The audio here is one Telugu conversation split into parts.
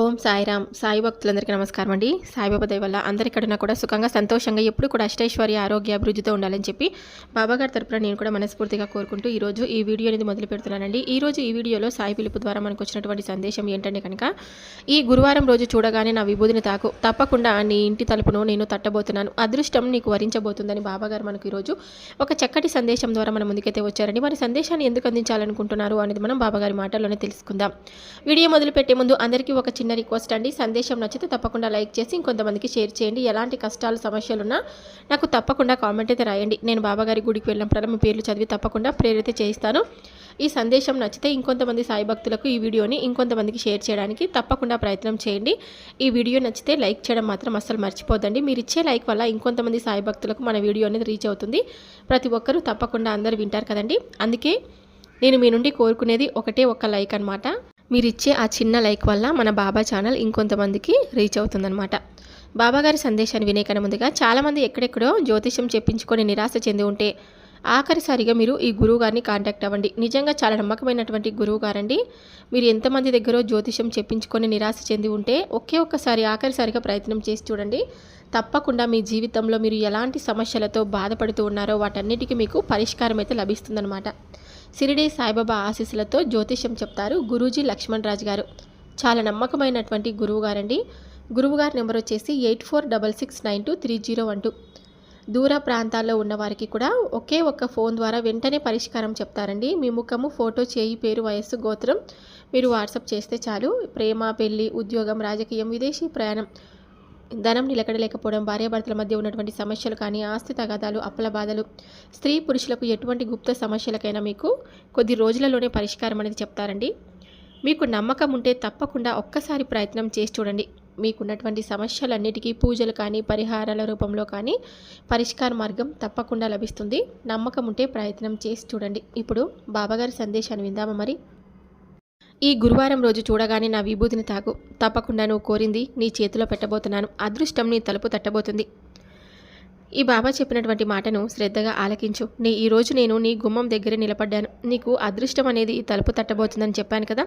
ఓం సాయిరామ్ సాయి భక్తులందరికీ నమస్కారం అండి. సాయిబాబా దయ వల్ల అందరికడనా కూడా సుఖంగా సంతోషంగా ఎప్పుడు కూడా అష్టైశ్వర్య ఆరోగ్య అభివృద్ధితో ఉండాలని చెప్పి బాబాగారి తరపున నేను కూడా మనస్ఫూర్తిగా కోరుకుంటూ ఈరోజు ఈ వీడియో అనేది మొదలు పెడుతున్నానండి. ఈరోజు ఈ వీడియోలో సాయి పిలుపు ద్వారా మనకు వచ్చినటువంటి సందేశం ఏంటంటే కనుక ఈ గురువారం రోజు చూడగానే నా విభూతిని తాకు తప్పకుండా నీ ఇంటి తలుపును నేను తట్టబోతున్నాను అదృష్టం నీకు వరించబోతుందని బాబాగారు మనకు ఈరోజు ఒక చక్కటి సందేశం ద్వారా మన ముందుకైతే వచ్చారండి. మరి సందేశాన్ని ఎందుకు అందించాలనుకుంటున్నారు అనేది మనం బాబాగారి మాటల్లోనే తెలుసుకుందాం. వీడియో మొదలుపెట్టే ముందు అందరికీ ఒక చిన్న రిక్వెస్ట్ అండి. సందేశం నచ్చితే తప్పకుండా లైక్ చేసి ఇంకొంతమందికి షేర్ చేయండి. ఎలాంటి కష్టాలు సమస్యలు ఉన్నా నాకు తప్పకుండా కామెంట్ అయితే రాయండి. నేను బాబాగారి గుడికి వెళ్ళినప్పుడు మీ పేర్లు చదివి తప్పకుండా ప్రేరిత చేయిస్తాను. ఈ సందేశం నచ్చితే ఇంకొంతమంది సాయి భక్తులకు ఈ వీడియోని ఇంకొంతమందికి షేర్ చేయడానికి తప్పకుండా ప్రయత్నం చేయండి. ఈ వీడియో నచ్చితే లైక్ చేయడం మాత్రం అస్సలు మర్చిపోదండి మీరు ఇచ్చే లైక్ వల్ల ఇంకొంతమంది సాయి భక్తులకు మన వీడియో అనేది రీచ్ అవుతుంది. ప్రతి ఒక్కరూ తప్పకుండా అందరూ వింటారు కదండి. అందుకే నేను మీ నుండి కోరుకునేది ఒకటే ఒక్క లైక్ అనమాట మీరు ఇచ్చే ఆ చిన్న లైక్ వల్ల మన బాబా ఛానల్ ఇంకొంతమందికి రీచ్ అవుతుందన్నమాట. బాబాగారి సందేశాన్ని వినే కన్నా ముందుగా చాలామంది ఎక్కడెక్కడో జ్యోతిష్యం చెప్పించుకొని నిరాశ చెంది ఉంటే ఆఖరిసారిగా మీరు ఈ గురువు గారిని కాంటాక్ట్ అవ్వండి. నిజంగా చాలా నమ్మకమైనటువంటి గురువు గారండి. మీరు ఎంతమంది దగ్గర జ్యోతిష్యం చెప్పించుకొని నిరాశ చెంది ఉంటే ఒకే ఒక్కసారి ఆఖరిసారిగా ప్రయత్నం చేసి చూడండి. తప్పకుండా మీ జీవితంలో మీరు ఎలాంటి సమస్యలతో బాధపడుతూ ఉన్నారో వాటన్నిటికీ మీకు పరిష్కారం అయితే లభిస్తుందన్నమాట. సిరిడి సాయిబాబా ఆశీస్సులతో జ్యోతిష్యం చెప్తారు గురూజీ లక్ష్మణ్ రాజు గారు. చాలా నమ్మకమైనటువంటి గురువు గారండి. గురువు గారి నెంబర్ వచ్చేసి eight four double six nine two three zero one two. దూర ప్రాంతాల్లో ఉన్న వారికి కూడా ఒకే ఒక్క ఫోన్ ద్వారా వెంటనే పరిష్కారం చెప్తారండి. మీ ముఖము ఫోటో చేయి పేరు వయస్సు గోత్రం మీరు వాట్సాప్ చేస్తే చాలు. ప్రేమ పెళ్ళి ఉద్యోగం రాజకీయం విదేశీ ప్రయాణం ధనం నిలకడలేకపోవడం భార్యాభర్తల మధ్య ఉన్నటువంటి సమస్యలు కానీ ఆస్తి తగాదాలు అప్పుల బాధలు స్త్రీ పురుషులకు ఎటువంటి గుప్త సమస్యలకైనా మీకు కొద్ది రోజులలోనే పరిష్కారం అనేది చెప్తారండి. మీకు నమ్మకం ఉంటే తప్పకుండా ఒక్కసారి ప్రయత్నం చేసి చూడండి. మీకున్నటువంటి సమస్యలన్నిటికీ పూజలు కానీ పరిహారాల రూపంలో కానీ పరిష్కార మార్గం తప్పకుండా లభిస్తుంది. నమ్మకం ఉంటే ప్రయత్నం చేసి చూడండి. ఇప్పుడు బాబాగారి సందేశాన్ని విందామా మరి? ఈ గురువారం రోజు చూడగానే నా విభూతిని తాకు తప్పకుండా నువ్వు కోరింది నీ చేతిలో పెట్టబోతున్నాను. అదృష్టం నీ తలుపు తట్టబోతుంది. ఈ బాబా చెప్పినటువంటి మాటను శ్రద్ధగా ఆలకించు. నీ ఈరోజు నేను నీ గుమ్మం దగ్గర నిలబడ్డాను. నీకు అదృష్టం అనేది తలుపు తట్టబోతుందని చెప్పాను కదా?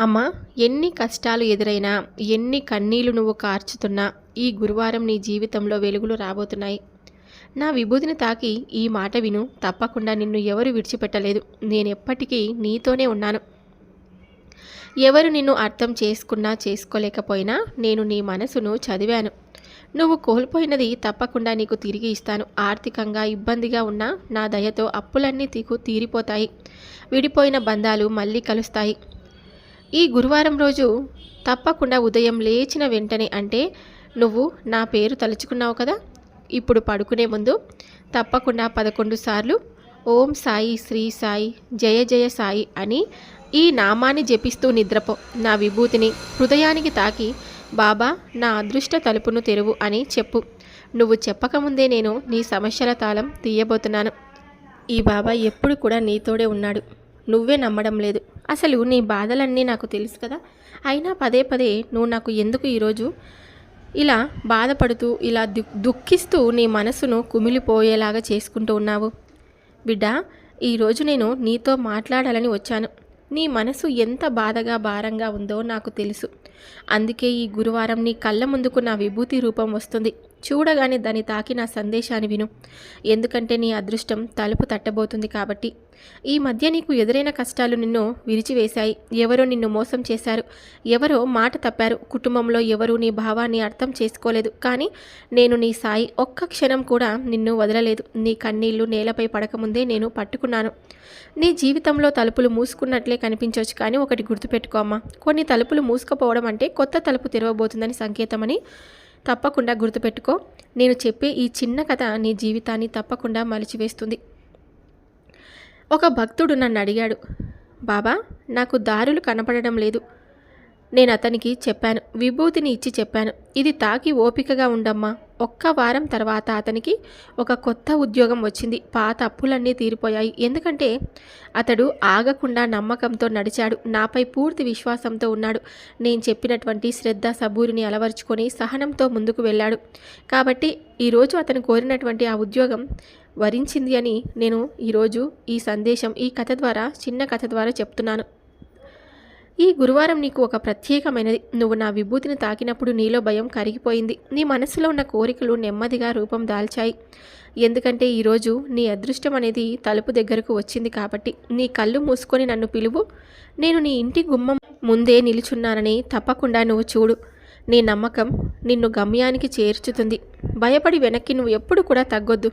అమ్మా ఎన్ని కష్టాలు ఎదురైనా ఎన్ని కన్నీళ్ళు నువ్వు కార్చుతున్నా ఈ గురువారం నీ జీవితంలో వెలుగులు రాబోతున్నాయి. నా విభూతిని తాకి ఈ మాట విను. తప్పకుండా నిన్ను ఎవరు విడిచిపెట్టలేదు. నేను ఎప్పటికీ నీతోనే ఉన్నాను. ఎవరు నిన్ను అర్థం చేసుకున్నా చేసుకోలేకపోయినా నేను నీ మనసును చదివాను. నువ్వు కోల్పోయినది తప్పకుండా నీకు తిరిగి ఇస్తాను. ఆర్థికంగా ఇబ్బందిగా ఉన్నా నా దయతో అప్పులన్నీ తీకు తీరిపోతాయి. విడిపోయిన బంధాలు మళ్ళీ కలుస్తాయి. ఈ గురువారం రోజు తప్పకుండా ఉదయం లేచిన వెంటనే అంటే నువ్వు నా పేరు తలుచుకున్నావు కదా? ఇప్పుడు పడుకునే ముందు తప్పకుండా పదకొండు సార్లు ఓం సాయి శ్రీ సాయి జయ జయ సాయి అని ఈ నామాన్ని జపిస్తూ నిద్రపో. నా విభూతిని హృదయానికి తాకి బాబా నా అదృష్ట తలుపును తెరువు అని చెప్పు. నువ్వు చెప్పకముందే నేను నీ సమస్యల తాళం తీయబోతున్నాను. ఈ బాబా ఎప్పుడు కూడా నీతోడే ఉన్నాడు. నువ్వే నమ్మడం లేదు. అసలు నీ బాధలన్నీ నాకు తెలుసు కదా. అయినా పదే పదే నువ్వు నాకు ఎందుకు ఈరోజు ఇలా బాధపడుతూ ఇలా దు దుఃఖిస్తూ నీ మనసును కుమిలిపోయేలాగా చేసుకుంటూ ఉన్నావు. బిడ్డ ఈరోజు నేను నీతో మాట్లాడాలని వచ్చాను. నీ మనసు ఎంత బాధగా భారంగా ఉందో నాకు తెలుసు. అందుకే ఈ గురువారం నీ కళ్ళ ముందుకు నా విభూతి రూపం వస్తుంది. చూడగానే దాన్ని తాకి నా సందేశాన్ని విను. ఎందుకంటే నీ అదృష్టం తలుపు తట్టబోతుంది కాబట్టి. ఈ మధ్య నీకు ఎదురైన కష్టాలు నిన్ను విరిచివేశాయి. ఎవరో నిన్ను మోసం చేశారు. ఎవరో మాట తప్పారు. కుటుంబంలో ఎవరు నీ భావాన్ని అర్థం చేసుకోలేదు. కానీ నేను నీ సాయి. ఒక్క క్షణం కూడా నిన్ను వదలలేదు. నీ కన్నీళ్ళు నేలపై పడకముందే నేను పట్టుకున్నాను. నీ జీవితంలో తలుపులు మూసుకున్నట్లే కనిపించవచ్చు కానీ ఒకటి గుర్తుపెట్టుకో అమ్మా. కొన్ని తలుపులు మూసుకుపోవడం అంటే కొత్త తలుపు తెరవబోతుందని సంకేతమని తప్పకుండా గుర్తుపెట్టుకో. నేను చెప్పే ఈ చిన్న కథ నీ జీవితాన్ని తప్పకుండా మలిచివేస్తుంది. ఒక భక్తుడు నన్ను అడిగాడు బాబా నాకు దారులు కనపడడం లేదు. నేను అతనికి చెప్పాను విభూతిని ఇచ్చి చెప్పాను. ఇది తాకి ఓపికగా ఉండమ్మా. ఒక్క వారం తర్వాత అతనికి ఒక కొత్త ఉద్యోగం వచ్చింది. పాత అప్పులన్నీ తీరిపోయాయి. ఎందుకంటే అతడు ఆగకుండా నమ్మకంతో నడిచాడు. నాపై పూర్తి విశ్వాసంతో ఉన్నాడు. నేను చెప్పినటువంటి శ్రద్ధ సబూరిని అలవర్చుకొని సహనంతో ముందుకు వెళ్ళాడు. కాబట్టి ఈరోజు అతను కోరినటువంటి ఆ ఉద్యోగం వరించింది అని నేను ఈరోజు ఈ సందేశం ఈ కథ ద్వారా చిన్న కథ ద్వారా చెప్తున్నాను. ఈ గురువారం నీకు ఒక ప్రత్యేకమైనది. నువ్వు నా విభూతిని తాకినప్పుడు నీలో భయం కరిగిపోయింది. నీ మనసులో ఉన్న కోరికలు నెమ్మదిగా రూపం దాల్చాయి. ఎందుకంటే ఈరోజు నీ అదృష్టం అనేది తలుపు దగ్గరకు వచ్చింది కాబట్టి. నీ కళ్ళు మూసుకొని నన్ను పిలువు. నేను నీ ఇంటి గుమ్మం ముందే నిలుచున్నానని తప్పకుండా నువ్వు చూడు. నీ నమ్మకం నిన్ను గమ్యానికి చేర్చుతుంది. భయపడి వెనక్కి నువ్వు ఎప్పుడు కూడా తగ్గొద్దు.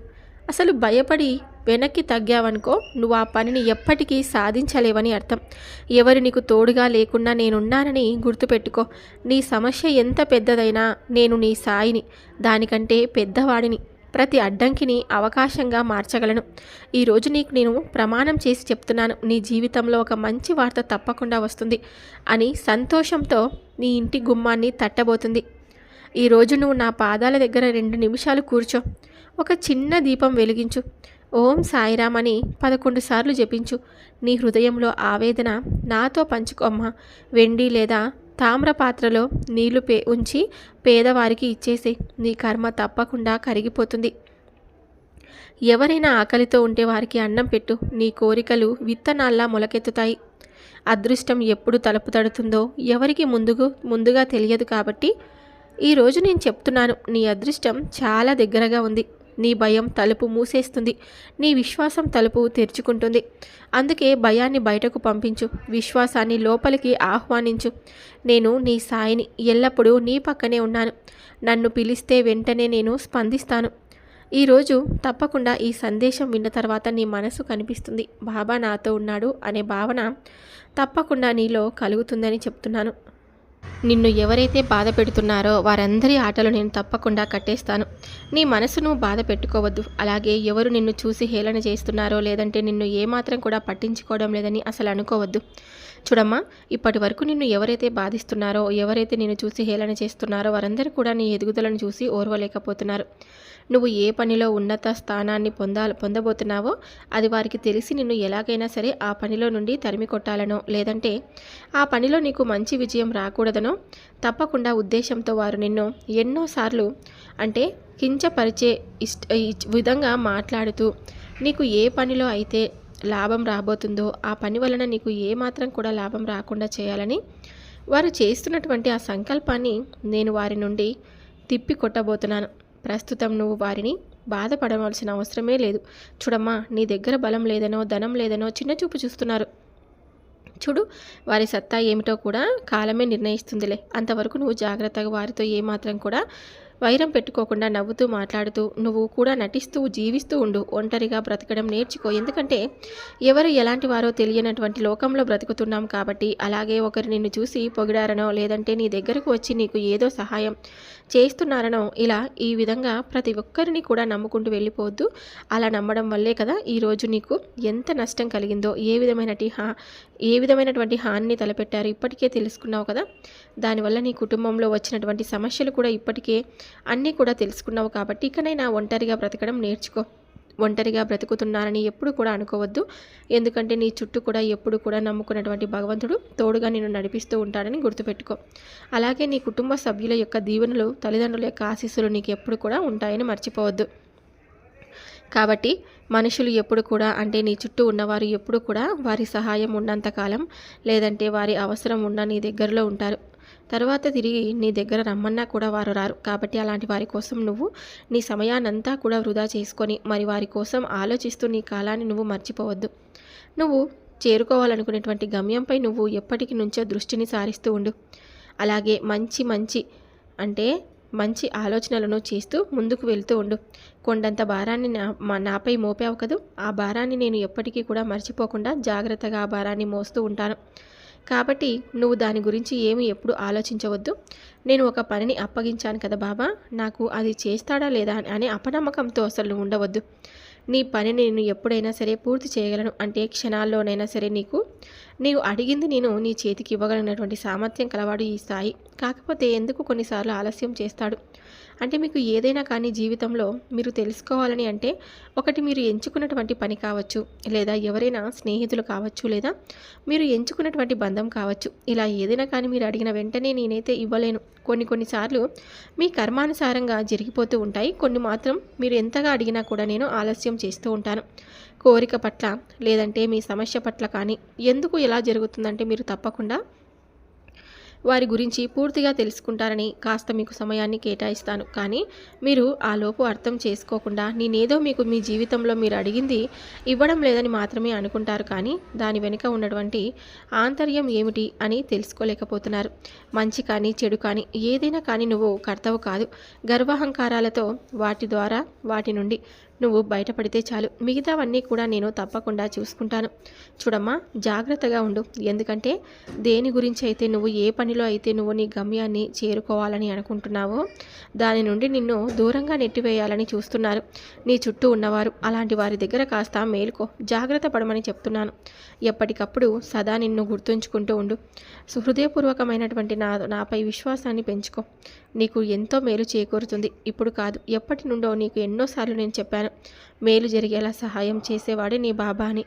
అసలు భయపడి వెనక్కి తగ్గావనుకో నువ్వు ఆ పనిని ఎప్పటికీ సాధించలేవని అర్థం. ఎవరు నీకు తోడుగా లేకుండా నేనున్నానని గుర్తుపెట్టుకో. నీ సమస్య ఎంత పెద్దదైనా నేను నీ సాయిని దానికంటే పెద్దవాడిని. ప్రతి అడ్డంకిని అవకాశంగా మార్చగలను. ఈరోజు నీకు నేను ప్రమాణం చేసి చెప్తున్నాను. నీ జీవితంలో ఒక మంచి వార్త తప్పకుండా వస్తుంది అని సంతోషంతో నీ ఇంటి గుమ్మాన్ని తట్టబోతుంది. ఈరోజు నువ్వు నా పాదాల దగ్గర రెండు నిమిషాలు కూర్చో. ఒక చిన్న దీపం వెలిగించు. ఓం సాయిరామ్ అని పదకొండు సార్లు జపించు. నీ హృదయంలో ఆవేదన నాతో పంచుకోమ్మా వెండి లేదా తామ్ర పాత్రలో నీళ్ళు పే ఉంచి పేదవారికి ఇచ్చేసే. నీ కర్మ తప్పకుండా కరిగిపోతుంది. ఎవరైనా ఆకలితో ఉంటే వారికి అన్నం పెట్టు. నీ కోరికలు విత్తనాల్లా మొలకెత్తుతాయి. అదృష్టం ఎప్పుడు తలుపు తడుతుందో ఎవరికి ముందుకు ముందుగా తెలియదు కాబట్టి ఈరోజు నేను చెప్తున్నాను. నీ అదృష్టం చాలా దగ్గరగా ఉంది. నీ భయం తలుపు మూసేస్తుంది. నీ విశ్వాసం తలుపు తెరుచుకుంటుంది. అందుకే భయాన్ని బయటకు పంపించు. విశ్వాసాన్ని లోపలికి ఆహ్వానించు. నేను నీ సాయిని. ఎల్లప్పుడూ నీ పక్కనే ఉన్నాను. నన్ను పిలిస్తే వెంటనే నేను స్పందిస్తాను. ఈరోజు తప్పకుండా ఈ సందేశం విన్న తర్వాత నీ మనసు కనిపిస్తుంది. బాబా నాతో ఉన్నాడు అనే భావన తప్పకుండా నీలో కలుగుతుందని చెప్తున్నాను. నిన్ను ఎవరైతే బాధ పెడుతున్నారో వారందరి ఆటలు నేను తప్పకుండా కట్టేస్తాను. నీ మనసును బాధ పెట్టుకోవద్దు. అలాగే ఎవరు నిన్ను చూసి హేళన చేస్తున్నారో లేదంటే నిన్ను ఏమాత్రం కూడా పట్టించుకోవడం లేదని అసలు అనుకోవద్దు. చూడమ్మా ఇప్పటి వరకు నిన్ను ఎవరైతే బాధిస్తున్నారో ఎవరైతే నిన్ను చూసి హేళన చేస్తున్నారో వారందరూ కూడా నీ ఎదుగుదలను చూసి ఓర్వలేకపోతున్నారు. నువ్వు ఏ పనిలో ఉన్నత స్థానాన్ని పొందా పొందబోతున్నావో అది వారికి తెలిసి నిన్ను ఎలాగైనా సరే ఆ పనిలో నుండి తరిమి కొట్టాలనో లేదంటే ఆ పనిలో నీకు మంచి విజయం రాకూడదనో తప్పకుండా ఉద్దేశంతో వారు నిన్ను ఎన్నోసార్లు అంటే కించపరిచే ఇష్ట విధంగా మాట్లాడుతూ నీకు ఏ పనిలో అయితే లాభం రాబోతుందో ఆ పని వలన నీకు ఏమాత్రం కూడా లాభం రాకుండా చేయాలని వారు చేస్తున్నటువంటి ఆ సంకల్పాన్ని నేను వారి నుండి తిప్పి కొట్టబోతున్నాను ప్రస్తుతం నువ్వు వారిని బాధపడవలసిన అవసరమే లేదు. చూడమ్మా నీ దగ్గర బలం లేదనో ధనం లేదనో చిన్న చూపు చూస్తున్నారు. చూడు వారి సత్తా ఏమిటో కూడా కాలమే నిర్ణయిస్తుందిలే. అంతవరకు నువ్వు జాగ్రత్తగా వారితో ఏమాత్రం కూడా వైరం పెట్టుకోకుండా నవ్వుతూ మాట్లాడుతూ నువ్వు కూడా నటిస్తూ జీవిస్తూ ఉండు. ఒంటరిగా బ్రతకడం నేర్చుకో. ఎందుకంటే ఎవరు ఎలాంటి వారో తెలియనటువంటి లోకంలో బ్రతుకుతున్నాం కాబట్టి అలాగే ఒకరు నిన్ను చూసి పొగిడారనో లేదంటే నీ దగ్గరకు వచ్చి నీకు ఏదో సహాయం చేస్తున్నారనో ఇలా ఈ విధంగా ప్రతి ఒక్కరిని కూడా నమ్ముకుంటూ వెళ్ళిపోవద్దు. అలా నమ్మడం వల్లే కదా ఈరోజు నీకు ఎంత నష్టం కలిగిందో ఏ విధమైన హా ఏ విధమైనటువంటి హానిని తలపెట్టారు ఇప్పటికే తెలుసుకున్నావు కదా? దానివల్ల నీ కుటుంబంలో వచ్చినటువంటి సమస్యలు కూడా ఇప్పటికే అన్నీ కూడా తెలుసుకున్నావు కాబట్టి ఇకనైనా ఒంటరిగా బ్రతకడం నేర్చుకో. ఒంటరిగా బ్రతుకుతున్నానని ఎప్పుడు కూడా అనుకోవద్దు. ఎందుకంటే నీ చుట్టూ కూడా ఎప్పుడు కూడా నమ్ముకున్నటువంటి భగవంతుడు తోడుగా నిన్ను నడిపిస్తూ ఉంటాడని గుర్తుపెట్టుకో. అలాగే నీ కుటుంబ సభ్యుల యొక్క దీవెనలు తల్లిదండ్రుల యొక్క ఆశీస్సులు నీకు ఎప్పుడు కూడా ఉంటాయని మర్చిపోవద్దు. కాబట్టి మనుషులు ఎప్పుడు కూడా అంటే నీ చుట్టూ ఉన్నవారు ఎప్పుడు కూడా వారి సహాయం ఉన్నంతకాలం లేదంటే వారి అవసరం ఉన్న నీ దగ్గరలో ఉంటారు. తర్వాత తిరిగి నీ దగ్గర రమ్మన్నా కూడా వారు రారు. కాబట్టి అలాంటి వారి కోసం నువ్వు నీ సమయానంతా కూడా వృధా చేసుకొని మరి వారి కోసం ఆలోచిస్తూ నీ కాలాన్ని నువ్వు మర్చిపోవద్దు. నువ్వు చేరుకోవాలనుకునేటువంటి గమ్యంపై నువ్వు ఎప్పటికి నుంచో దృష్టిని సారిస్తూ ఉండు. అలాగే మంచి మంచి అంటే మంచి ఆలోచనలను చేస్తూ ముందుకు వెళ్తూ ఉండు. కొండంత భారాన్ని నా నాపై మోపావు కదూ? ఆ భారాన్ని నేను ఎప్పటికీ కూడా మర్చిపోకుండా జాగ్రత్తగా ఆ భారాన్ని మోస్తూ ఉంటాను. కాబట్టి నువ్వు దాని గురించి ఏమి ఎప్పుడు ఆలోచించవద్దు. నేను ఒక పనిని అప్పగించాను కదా బాబా. నాకు అది చేస్తాడా లేదా అనే అపనమ్మకంతో అసలు ఉండవద్దు. నీ పనిని నేను ఎప్పుడైనా సరే పూర్తి చేయగలను. అంటే క్షణాల్లోనైనా సరే నీకు నీవు అడిగింది నేను నీ చేతికి ఇవ్వగలిగినటువంటి సామర్థ్యం కలవాడు ఈ స్థాయి. కాకపోతే ఎందుకు కొన్నిసార్లు ఆలస్యం చేస్తాడు? అంటే మీకు ఏదైనా కానీ జీవితంలో మీరు తెలుసుకోవాలని అంటే ఒకటి మీరు ఎంచుకున్నటువంటి పని కావచ్చు లేదా ఎవరైనా స్నేహితులు కావచ్చు లేదా మీరు ఎంచుకున్నటువంటి బంధం కావచ్చు. ఇలా ఏదైనా కానీ మీరు అడిగిన వెంటనే నేనైతే ఇవ్వలేను. కొన్ని కొన్నిసార్లు మీ కర్మానుసారంగా జరిగిపోతూ ఉంటాయి. కొన్ని మాత్రం మీరు ఎంతగా అడిగినా కూడా నేను ఆలస్యం చేస్తూ ఉంటాను. కోరిక పట్ల లేదంటే మీ సమస్య పట్ల కానీ ఎందుకు ఎలా జరుగుతుందంటే మీరు తప్పకుండా వారి గురించి పూర్తిగా తెలుసుకుంటారని కాస్త మీకు సమయాన్ని కేటాయిస్తాను. కానీ మీరు ఆ లోపు అర్థం చేసుకోకుండా నేనేదో మీకు మీ జీవితంలో మీరు అడిగింది ఇవ్వడం లేదని మాత్రమే అనుకుంటారు. కానీ దాని వెనుక ఉన్నటువంటి ఆంతర్యం ఏమిటి అని తెలుసుకోలేకపోతున్నారు. మంచి కానీ చెడు కానీ ఏదైనా కానీ నువ్వు కర్తవు కాదు. గర్వహంకారాలతో వాటి ద్వారా వాటి నుండి నువ్వు బయటపడితే చాలు. మిగతావన్నీ కూడా నేను తప్పకుండా చూసుకుంటాను. చూడమ్మా జాగ్రత్తగా ఉండు. ఎందుకంటే దేని గురించి అయితే నువ్వు ఏ పనిలో అయితే నువ్వు నీ గమ్యాన్ని చేరుకోవాలని అనుకుంటున్నావో దాని నుండి నిన్ను దూరంగా నెట్టివేయాలని చూస్తున్నారు. నీ చుట్టూ ఉన్నవారు అలాంటి వారి దగ్గర కాస్త మేలుకో. జాగ్రత్త పడమని చెప్తున్నాను. ఎప్పటికప్పుడు సదా నిన్ను గుర్తుంచుకుంటూ ఉండు. హృదయపూర్వకమైనటువంటి నా నాపై విశ్వాసాన్ని పెంచుకో. నీకు ఎంతో మేలు చేకూరుతుంది. ఇప్పుడు కాదు ఎప్పటి నుండో నీకు ఎన్నోసార్లు నేను చెప్పాను మేలు జరిగేలా సహాయం చేసేవాడే నీ బాబా అని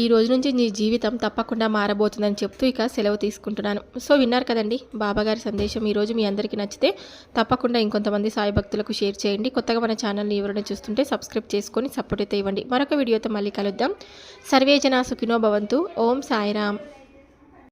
ఈ రోజు నుంచి నీ జీవితం తప్పకుండా మారబోతుందని చెప్తూ ఇక సెలవు తీసుకుంటున్నాను. సో విన్నారు కదండి బాబాగారి సందేశం ఈరోజు మీ అందరికీ నచ్చితే తప్పకుండా ఇంకొంతమంది సాయి భక్తులకు షేర్ చేయండి. కొత్తగా మన ఛానల్ని ఎవరైనా చూస్తుంటే సబ్స్క్రైబ్ చేసుకొని సపోర్ట్ అయితే ఇవ్వండి. మరొక వీడియోతో మళ్ళీ కలుద్దాం. సర్వేజన సుఖినో భవంతు. ఓం సాయిరామ్.